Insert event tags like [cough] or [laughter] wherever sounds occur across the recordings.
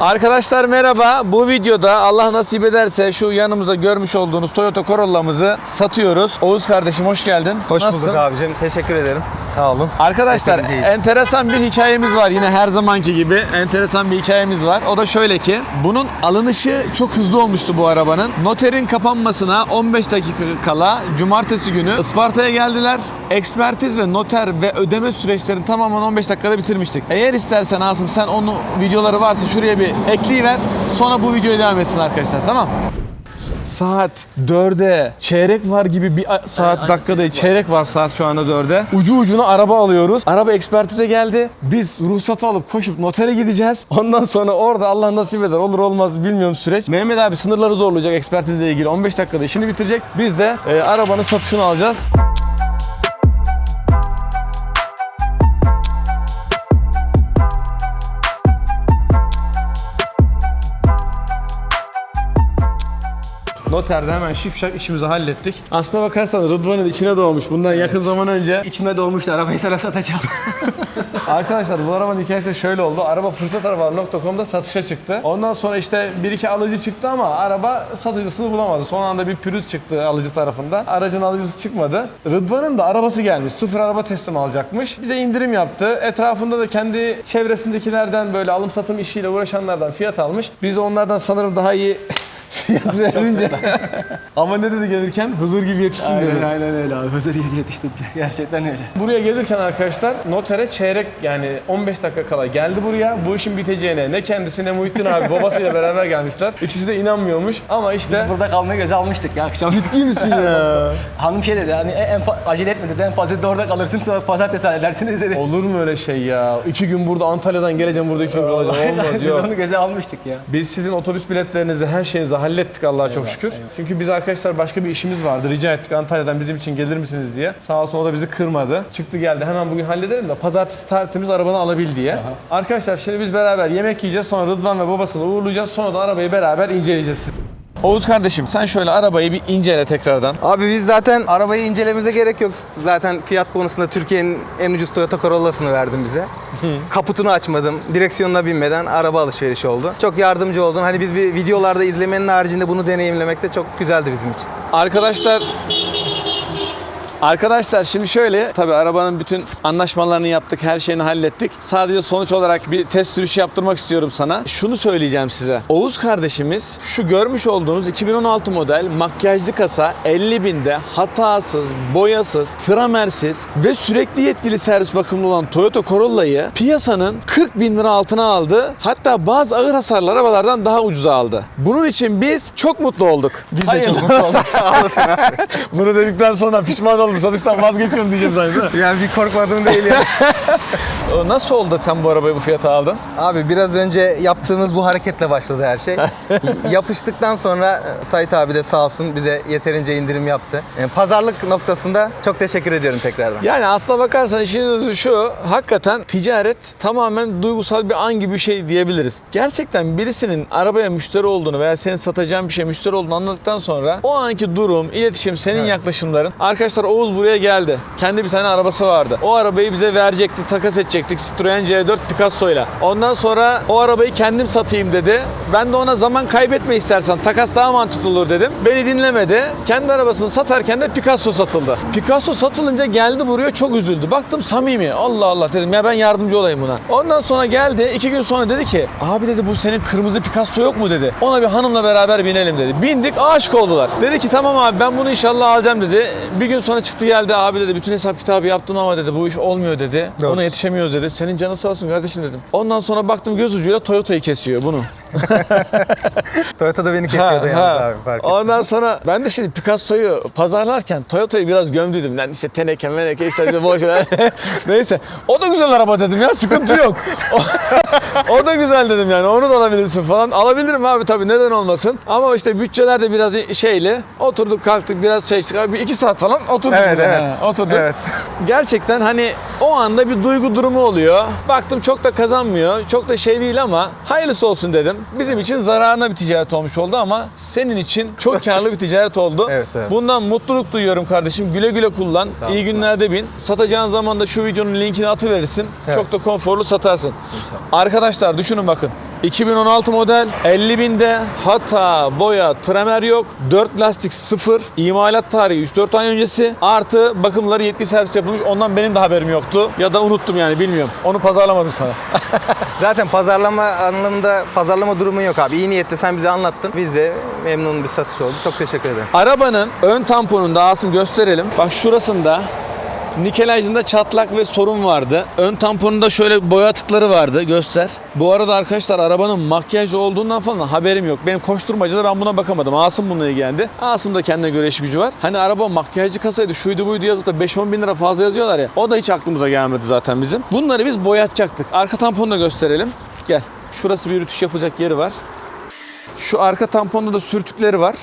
Arkadaşlar merhaba. Bu videoda Allah nasip ederse şu yanımızda görmüş olduğunuz Toyota Corolla'mızı satıyoruz. Oğuz kardeşim hoş geldin. Hoş Nasılsın? bulduk abicim. Teşekkür ederim. Sağ olun. Arkadaşlar Yeterinceyiz. enteresan bir hikayemiz var yine her zamanki gibi enteresan bir hikayemiz var. O da şöyle ki bunun alınışı çok hızlı olmuştu bu arabanın. Noterin kapanmasına 15 dakika kala cumartesi günü Isparta'ya geldiler. Ekspertiz ve noter ve ödeme süreçlerini tamamen 15 dakikada bitirmiştik. Eğer istersen Asım sen onu videoları varsa şuraya bir ekleyiver. Sonra bu videoya devam etsin arkadaşlar tamam Saat 4'e çeyrek var gibi bir a- saat dakika değil çeyrek var saat şu anda 4'e. Ucu ucuna araba alıyoruz. Araba ekspertize geldi. Biz ruhsatı alıp koşup notere gideceğiz. Ondan sonra orada Allah nasip eder olur olmaz bilmiyorum süreç. Mehmet abi sınırları zorlayacak ekspertizle ilgili 15 dakikada işini bitirecek. Biz de e, arabanın satışını alacağız. Noterde hemen şipşak işimizi hallettik. Aslına bakarsan Rıdvan'ın içine doğmuş. Bundan yakın zaman önce İçime doğmuştu arabayı sana satacağım. [laughs] Arkadaşlar bu arabanın hikayesi şöyle oldu. Araba fırsatarabalar.com'da satışa çıktı. Ondan sonra işte bir iki alıcı çıktı ama araba satıcısını bulamadı. Son anda bir pürüz çıktı alıcı tarafından. Aracın alıcısı çıkmadı. Rıdvan'ın da arabası gelmiş. Sıfır araba teslim alacakmış. Bize indirim yaptı. Etrafında da kendi çevresindekilerden böyle alım satım işiyle uğraşanlardan fiyat almış. Biz onlardan sanırım daha iyi fiyat verince. [laughs] ama ne dedi gelirken? Hızır gibi yetişsin dedi. aynen, aynen öyle abi. Hazır yedi yetiştikçe. [laughs] Gerçekten öyle. Buraya gelirken arkadaşlar notere çeyrek yani 15 dakika kala geldi buraya. Bu işin biteceğine ne kendisi ne Muhittin abi [laughs] babasıyla beraber gelmişler. İkisi de inanmıyormuş ama işte Burada kalmayı göze almıştık ya akşam. ciddi misin ya? Hanım şey dedi hani en, en acele etme dedi. En fazla da orada kalırsın sonra pazartesi halledersiniz dedi. Olur mu öyle şey ya? İki gün burada Antalya'dan geleceğim burada iki gün kalacağım. Olmaz Biz yok. onu göze almıştık ya. Biz sizin otobüs biletlerinizi, her şeyinizi hallettik Allah'a çok şükür. Çünkü biz arkadaşlar başka bir işimiz vardı. Rica ettik Antalya'dan bizim için gelir misiniz diye. Sağ olsun o da bizi kırmadı. Çıktı geldi hemen bugün hallederim de pazartesi tertemiz arabanı alabil diye. Arkadaşlar şimdi biz beraber yemek yiyeceğiz. Sonra Rıdvan ve babasını uğurlayacağız. Sonra da arabayı beraber inceleyeceğiz. Oğuz kardeşim sen şöyle arabayı bir incele tekrardan. Abi biz zaten arabayı incelememize gerek yok. Zaten fiyat konusunda Türkiye'nin en ucuz Toyota Corolla'sını verdin bize. Kaputunu açmadım. Direksiyonuna binmeden araba alışverişi oldu. Çok yardımcı oldun. Hani biz bir videolarda izlemenin haricinde bunu deneyimlemek de çok güzeldi bizim için. Arkadaşlar Arkadaşlar şimdi şöyle tabi arabanın bütün anlaşmalarını yaptık, her şeyini hallettik. Sadece sonuç olarak bir test sürüşü yaptırmak istiyorum sana. Şunu söyleyeceğim size. Oğuz kardeşimiz şu görmüş olduğunuz 2016 model makyajlı kasa 50 binde hatasız, boyasız, tramersiz ve sürekli yetkili servis bakımlı olan Toyota Corolla'yı piyasanın 40 bin lira altına aldı. Hatta bazı ağır hasarlı arabalardan daha ucuza aldı. Bunun için biz çok mutlu olduk. Biz de çok mutlu olduk. [laughs] Sağ olasın abi. Bunu dedikten sonra pişman oldum. Satıştan vazgeçiyorum diyeceğim mi? Yani bir korkmadığım değil ya. [laughs] Nasıl oldu da sen bu arabayı bu fiyata aldın? Abi biraz önce yaptığımız bu hareketle başladı her şey. [laughs] Yapıştıktan sonra e, Sait abi de sağ olsun bize yeterince indirim yaptı. Yani pazarlık noktasında çok teşekkür ediyorum tekrardan. Yani aslına bakarsan işin özü şu. Hakikaten ticaret tamamen duygusal bir an gibi bir şey diyebiliriz. Gerçekten birisinin arabaya müşteri olduğunu veya senin satacağın bir şey müşteri olduğunu anladıktan sonra o anki durum, iletişim, senin yaklaşımların. Arkadaşlar Oğuz buraya geldi. Kendi bir tane arabası vardı. O arabayı bize verecekti, takas edecektik Citroen C4 Picasso ile. Ondan sonra o arabayı kendim satayım dedi. Ben de ona zaman kaybetme istersen takas daha mantıklı olur dedim. Beni dinlemedi. Kendi arabasını satarken de Picasso satıldı. Picasso satılınca geldi buraya çok üzüldü. Baktım samimi. Allah Allah dedim ya ben yardımcı olayım buna. Ondan sonra geldi. iki gün sonra dedi ki abi dedi bu senin kırmızı Picasso yok mu dedi. Ona bir hanımla beraber binelim dedi. Bindik aşık oldular. Dedi ki tamam abi ben bunu inşallah alacağım dedi. Bir gün sonra çıktı geldi abi dedi bütün hesap kitabı yaptım ama dedi bu iş olmuyor dedi. Evet. Ona yetişemiyoruz dedi. Senin canı sağ olsun kardeşim dedim. Ondan sonra baktım göz ucuyla Toyota'yı kesiyor bunu. [laughs] Toyota da beni kesiyordu Ha, yalnız ha. abi fark ettim. Ondan sonra ben de şimdi Picasso'yu pazarlarken Toyota'yı biraz gömdüydüm. Lan işte teneke meneke işte bir boş ver. [laughs] Neyse. O da güzel araba dedim ya sıkıntı yok. O, [laughs] o da güzel dedim yani onu da alabilirsin falan. Alabilirim abi tabii neden olmasın. Ama işte bütçeler de biraz şeyli. Oturduk kalktık biraz şey çıkar. Bir iki saat falan oturduk. Evet, evet. Ha, Oturduk. Evet. Gerçekten hani o anda bir duygu durumu oluyor. Baktım çok da kazanmıyor. Çok da şey değil ama hayırlısı olsun dedim. Bizim için zararına bir ticaret olmuş oldu ama senin için çok [laughs] karlı bir ticaret oldu. Evet, evet. Bundan mutluluk duyuyorum kardeşim. Güle güle kullan. Sağ ol, İyi günlerde bin. Satacağın zaman da şu videonun linkini atıverirsin. Evet. Çok da konforlu satarsın. Arkadaşlar düşünün bakın. 2016 model 50 binde hata, boya, tremer yok. 4 lastik sıfır. İmalat tarihi 3-4 ay öncesi. Artı bakımları yetkili servis yapılmış. Ondan benim de haberim yoktu. Ya da unuttum yani bilmiyorum. Onu pazarlamadım sana. [laughs] Zaten pazarlama anlamında pazarlama durumu yok abi. İyi niyetle sen bize anlattın. Biz de memnun bir satış oldu. Çok teşekkür ederim. Arabanın ön tamponunda Asım gösterelim. Bak şurasında nikelajında çatlak ve sorun vardı. Ön tamponunda şöyle boya atıkları vardı. Göster. Bu arada arkadaşlar arabanın makyajlı olduğundan falan haberim yok. Benim koşturmacada ben buna bakamadım. Asım bununla ilgilendi. Asım da kendine göre iş gücü var. Hani araba makyajlı kasaydı şuydu buydu yazıp da 5-10 bin lira fazla yazıyorlar ya. O da hiç aklımıza gelmedi zaten bizim. Bunları biz boyatacaktık. Arka tamponu da gösterelim. Gel. Şurası bir rütüş yapacak yeri var. Şu arka tamponda da sürtükleri var.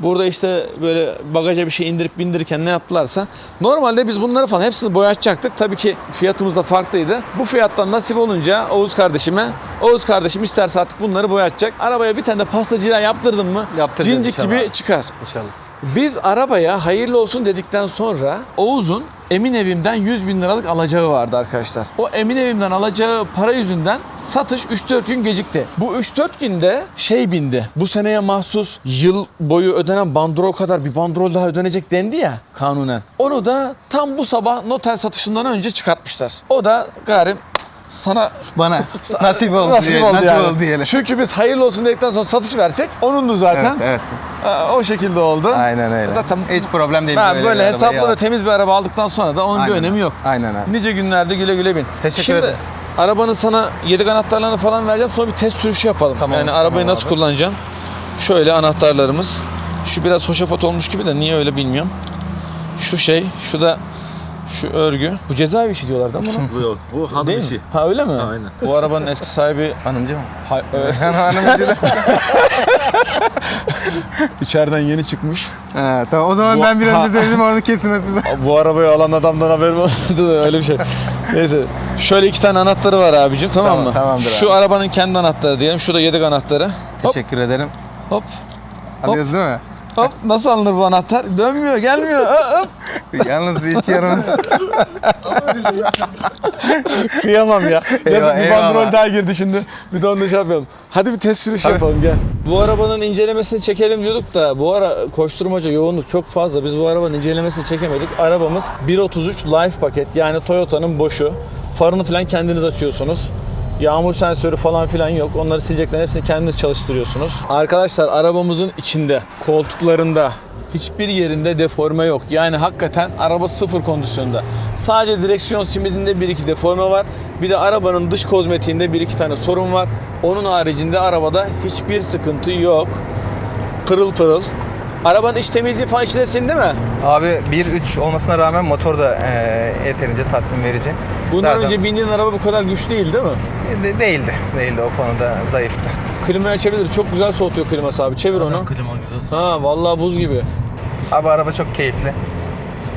Burada işte böyle bagaja bir şey indirip bindirirken ne yaptılarsa. Normalde biz bunları falan hepsini boyatacaktık. Tabii ki fiyatımız da farklıydı. Bu fiyattan nasip olunca Oğuz kardeşime, Oğuz kardeşim isterse artık bunları boyatacak. Arabaya bir tane de pastacıyla yaptırdın mı Yaptıracağız cincik inşallah. gibi çıkar. İnşallah. Biz arabaya hayırlı olsun dedikten sonra Oğuz'un Emin Evim'den 100 bin liralık alacağı vardı arkadaşlar. O Emin Evim'den alacağı para yüzünden satış 3-4 gün gecikti. Bu 3-4 günde şey bindi. Bu seneye mahsus yıl boyu ödenen bandrol kadar bir bandrol daha ödenecek dendi ya kanunen. Onu da tam bu sabah noter satışından önce çıkartmışlar. O da garim sana Bana nasip oldu nasip diyelim. oldu nasip yani. oldu diyelim. Çünkü biz hayırlı olsun dedikten sonra satış versek onundu zaten. Evet, evet. Aa, O şekilde oldu. Aynen öyle. Zaten hiç problem değil. Ha, bir böyle arabayı hesaplı al. ve temiz bir araba aldıktan sonra da onun bir Aynen. önemi yok. Aynen abi. Nice günlerde güle güle bin. Teşekkür Şimdi, ederim. arabanın sana yedek anahtarlarını falan vereceğim. Sonra bir test sürüşü yapalım. Tamam, yani arabayı tamam nasıl abi. kullanacaksın? Şöyle anahtarlarımız. Şu biraz hoşafat olmuş gibi de niye öyle bilmiyorum. Şu şey, şu da şu örgü. Bu cezaevi işi diyorlar değil mi buna? Bu yok. Bu hanım Değil mi? işi. Ha öyle mi? Aynen. Bu arabanın eski sahibi Hanımcı mı? hay- e, Hanımcı da. [laughs] içeriden yeni çıkmış. Ha, tamam o zaman Bu- ben bir Ha. önce söyledim onu kesin size. [laughs] Bu arabayı alan adamdan haberim oldu da öyle bir şey. Neyse. Şöyle iki tane anahtarı var abicim tamam, Tamam, mı? tamamdır Şu abi. arabanın kendi anahtarı diyelim. Şu da yedek anahtarı. Hop Teşekkür ederim. hop Alıyoruz değil mi? Hop. Nasıl alınır bu anahtar? Dönmüyor, gelmiyor. Hop. Yalnız hiç yanımız. Kıyamam ya. Eyvah, bir eyvallah. bandrol daha girdi şimdi. Bir de onu da şey yapalım. Hadi bir test sürüşü yapalım gel. Bu arabanın incelemesini çekelim diyorduk da bu ara koşturmaca yoğunluk çok fazla. Biz bu arabanın incelemesini çekemedik. Arabamız 1.33 Life paket yani Toyota'nın boşu. Farını falan kendiniz açıyorsunuz. Yağmur sensörü falan filan yok. Onları sileceklerin hepsini kendiniz çalıştırıyorsunuz. Arkadaşlar arabamızın içinde, koltuklarında, hiçbir yerinde deforme yok. Yani hakikaten araba sıfır kondisyonda. Sadece direksiyon simidinde bir iki deforme var. Bir de arabanın dış kozmetiğinde bir iki tane sorun var. Onun haricinde arabada hiçbir sıkıntı yok. Pırıl pırıl. Arabanın iç temizliği falan içinde sindi mi? Abi 1.3 olmasına rağmen motor da e, yeterince tatmin verici. Bundan Zaten- önce bindiğin araba bu kadar güçlü değil değil mi? De- değildi. Değildi o konuda zayıftı. Klimayı açabilir. Çok güzel soğutuyor kliması abi. Çevir onu. Klima güzel. Ha vallahi buz gibi. Abi araba çok keyifli.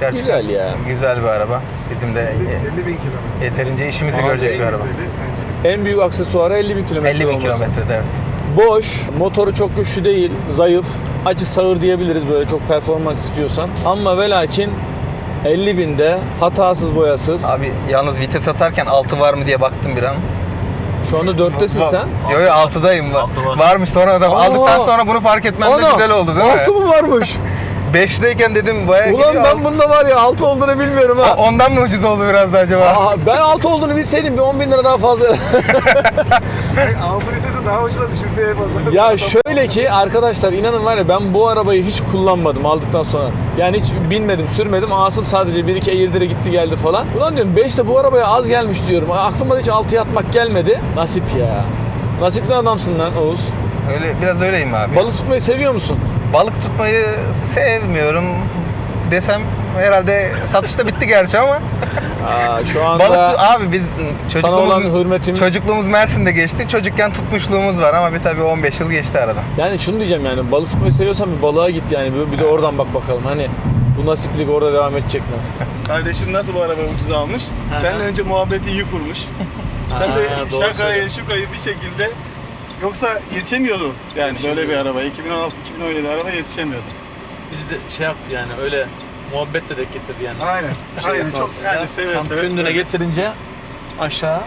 Gerçekten Güzel ya. Güzel bir araba. Bizim de e, yeterince işimizi görecek bir araba. En büyük aksesuarı 50 bin kilometre 50 bin olması. kilometrede evet. Boş, motoru çok güçlü değil, zayıf. Açık sağır diyebiliriz böyle çok performans istiyorsan. Ama ve lakin 50 binde hatasız boyasız. Abi yalnız vites atarken altı var mı diye baktım bir an. Şu anda 4'tesin sen. Yo yo 6'dayım. Altı var. Varmış sonra da Aa! aldıktan sonra bunu fark etmem de Ana, güzel oldu değil altı mi? mı varmış? [laughs] 5'teyken dedim bayağı Ulan gidiyor. ben bunda var ya 6 olduğunu bilmiyorum ha. Ondan mı ucuz oldu biraz da acaba? Aa, ben 6 olduğunu bilseydim bir 10 bin lira daha fazla. [laughs] Altı vitesi daha ucuza düşürdü en fazla. ya şöyle ki arkadaşlar inanın var ya ben bu arabayı hiç kullanmadım aldıktan sonra. Yani hiç binmedim, sürmedim. Asım sadece 1-2 eğirdire gitti geldi falan. Ulan diyorum 5 de bu arabaya az gelmiş diyorum. Aklıma da hiç 6'ya atmak gelmedi. Nasip ya. Nasipli adamsın lan Oğuz. Öyle biraz öyleyim abi. Balık tutmayı seviyor musun? Balık tutmayı sevmiyorum desem herhalde satışta bitti gerçi ama Aa, şu anda balık abi biz sana olan çocukluğumuz hürmetim... çocukluğumuz Mersin'de geçti. Çocukken tutmuşluğumuz var ama bir tabii 15 yıl geçti aradan. Yani şunu diyeceğim yani balık tutmayı seviyorsan bir balığa git yani. Bir- de oradan bak bakalım. Hani bu nasiplik orada devam edecek mi? [laughs] Kardeşin nasıl bu arabayı ucuza almış? Seninle önce muhabbeti iyi kurmuş. [laughs] Sen de şakayı, şukayı bir şekilde yoksa yetişemiyordu. Yani böyle bir araba 2016-2017 araba yetişemiyordu. Bizi de şey yaptı yani öyle muhabbet de getirdi yani. Aynen. Şey Aynen çok esnasında. yani seve Tam seve. kündüne getirince aşağı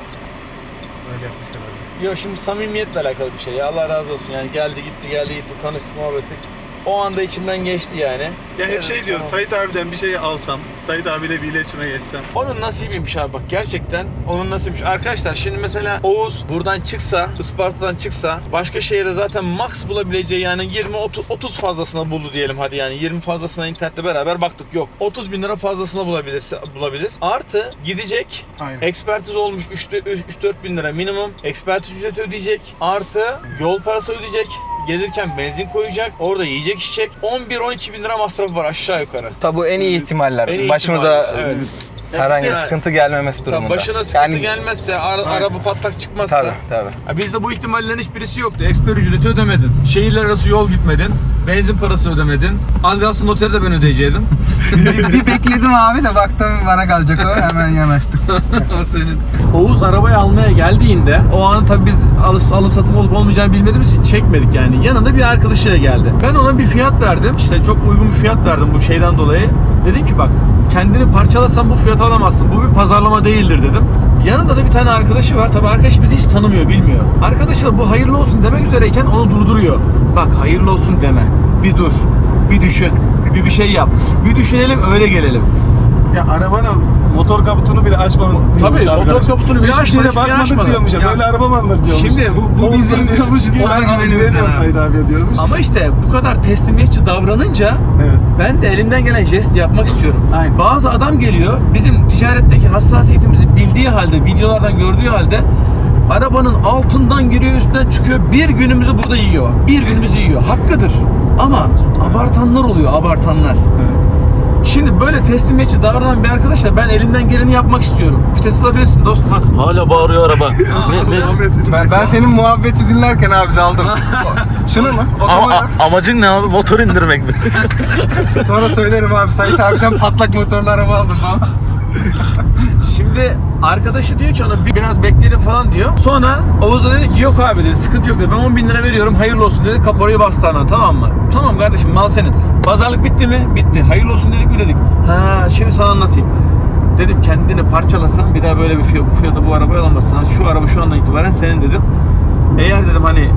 Öyle yapmış herhalde. Yok şimdi samimiyetle alakalı bir şey ya. Allah razı olsun yani geldi gitti geldi gitti tanıştık muhabbet ettik. O anda içimden geçti yani. Ya hep şey diyoruz, Tamam. Sait abiden bir şey alsam, Sait abiyle bir iletişime geçsem. Onun nasibiymiş abi bak gerçekten onun nasibiymiş. Arkadaşlar şimdi mesela Oğuz buradan çıksa, Isparta'dan çıksa başka şehirde zaten max bulabileceği yani 20 30, 30 fazlasına buldu diyelim hadi yani 20 fazlasına internette beraber baktık yok. 30 bin lira fazlasına bulabilirse bulabilir. Artı gidecek Aynen. ekspertiz olmuş 3-4 bin lira minimum ekspertiz ücreti ödeyecek. Artı yol parası ödeyecek. Gelirken benzin koyacak. Orada yiyecek içecek. 11-12 bin lira masrafı var aşağı yukarı. Tabi bu en iyi ihtimaller. En iyi Başımıza ihtimaller, evet. Herhangi bir Yani- sıkıntı gelmemesi durumunda. Tamam, başına sıkıntı gelmezse, ara- araba patlak çıkmazsa. Tabii tabii. Ya bizde bu ihtimallerin hiçbirisi yoktu. Eksper ücreti ödemedin. Şehirler arası yol gitmedin. Benzin parası ödemedin. Az kalsın otelde ben ödeyecektim. [laughs] bir bekledim abi de baktım bana kalacak o hemen yanaştık. [laughs] o senin. Oğuz arabayı almaya geldiğinde o an tabii biz alış, alım satım olup olmayacağını bilmediğimiz için çekmedik yani. Yanında bir arkadaşıyla geldi. Ben ona bir fiyat verdim. İşte çok uygun bir fiyat verdim bu şeyden dolayı. Dedim ki bak kendini parçalasan bu fiyatı alamazsın. Bu bir pazarlama değildir dedim. Yanında da bir tane arkadaşı var. Tabii arkadaş bizi hiç tanımıyor, bilmiyor. Arkadaşı da bu hayırlı olsun demek üzereyken onu durduruyor. Bak hayırlı olsun deme. Bir dur. Bir düşün. Bir bir şey yap. Bir düşünelim öyle gelelim. Ya arabanın motor kaputunu bile açmamış Tabii, motor kaputunu bile şeye hiçbir bakmadık diyormuş ya. Böyle araba mı alınır diyormuş. Şimdi bu- bu bizim- diyormuş sen güvenimiz güveniyor yani. Sait abiye diyormuş. Ama işte bu kadar teslimiyetçi davranınca Evet. ben de elimden gelen jest yapmak istiyorum. Aynen. Bazı adam geliyor bizim ticaretteki hassasiyetimizi bildiği halde, videolardan gördüğü halde arabanın altından giriyor üstünden çıkıyor. Bir günümüzü burada yiyor. Bir günümüzü yiyor. Hakkıdır. Ama abartanlar oluyor, abartanlar. Evet. Şimdi böyle teslimiyetçi davranan bir arkadaşla ben elimden geleni yapmak istiyorum. Vites alabilirsin dostum hadi. Hala bağırıyor araba. [laughs] ne, ne? Ben, ben senin muhabbeti dinlerken abi daldım. [laughs] Şunu mu? Ama, Otomobil. a- amacın ne abi? Motor indirmek mi? [laughs] Sonra söylerim abi Sait abiden patlak motorlu araba aldım falan. Şimdi arkadaşı diyor ki ona "Bir- biraz bekleyelim falan diyor. Sonra Oğuz da dedi ki yok abi dedi sıkıntı yok dedi. Ben 10 bin lira veriyorum hayırlı olsun dedi. Kaporayı bastı tamam mı? Tamam kardeşim mal senin. Pazarlık bitti mi? Bitti. Hayırlı olsun dedik mi dedik. Ha şimdi sana anlatayım. Dedim kendini parçalasan bir daha böyle bir fiyata bu arabayı alamazsın. Şu araba şu andan itibaren senin dedim. Eğer dedim hani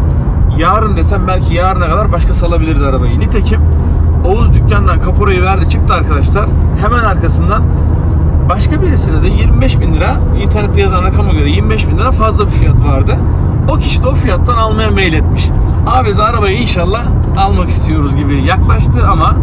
yarın desem belki yarına kadar başkası alabilirdi arabayı. Nitekim Oğuz dükkandan kaporayı verdi çıktı arkadaşlar. Hemen arkasından Başka birisine de 25 bin lira internette yazan rakama göre 25 bin lira fazla bir fiyat vardı. O kişi de o fiyattan almaya mail etmiş. Abi de arabayı inşallah almak istiyoruz gibi yaklaştı ama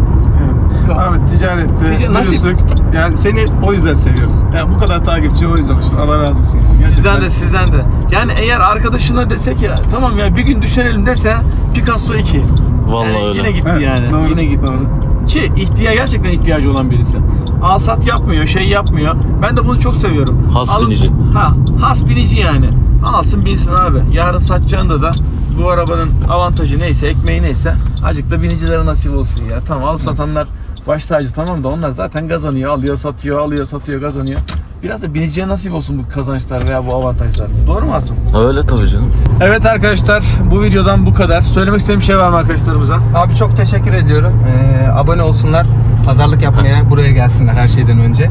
Evet. Ahmet ticarette, Tica- nasip. dürüstlük. Yani seni o yüzden seviyoruz. Yani bu kadar takipçi o yüzden. Allah razı olsun. sizden de sizden de. Yani eğer arkadaşına desek ya tamam ya bir gün düşünelim dese Picasso 2. Vallahi Yani öyle. Yine gitti Evet, yani. doğru, yine gitti. doğru. Ki ihtiya gerçekten ihtiyacı olan birisi. Al sat yapmıyor, şey yapmıyor. Ben de bunu çok seviyorum. Has Alın- binici. Ha, has binici yani. Alsın binsin abi. Yarın satacağında da bu arabanın avantajı neyse, ekmeği neyse acık da binicilere nasip olsun ya. Tamam alıp satanlar baş tacı tamam da onlar zaten kazanıyor, alıyor, satıyor, alıyor, satıyor, kazanıyor. Biraz da biniciye nasip olsun bu kazançlar veya bu avantajlar. Doğru mu Asım? Öyle tabii canım. Evet arkadaşlar bu videodan bu kadar. Söylemek istediğim bir şey var mı arkadaşlarımıza? Abi çok teşekkür ediyorum. Ee, abone olsunlar. Pazarlık yapmaya buraya gelsinler her şeyden önce.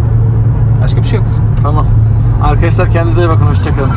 Başka bir şey yok. Tamam. Arkadaşlar kendinize iyi bakın. Hoşçakalın.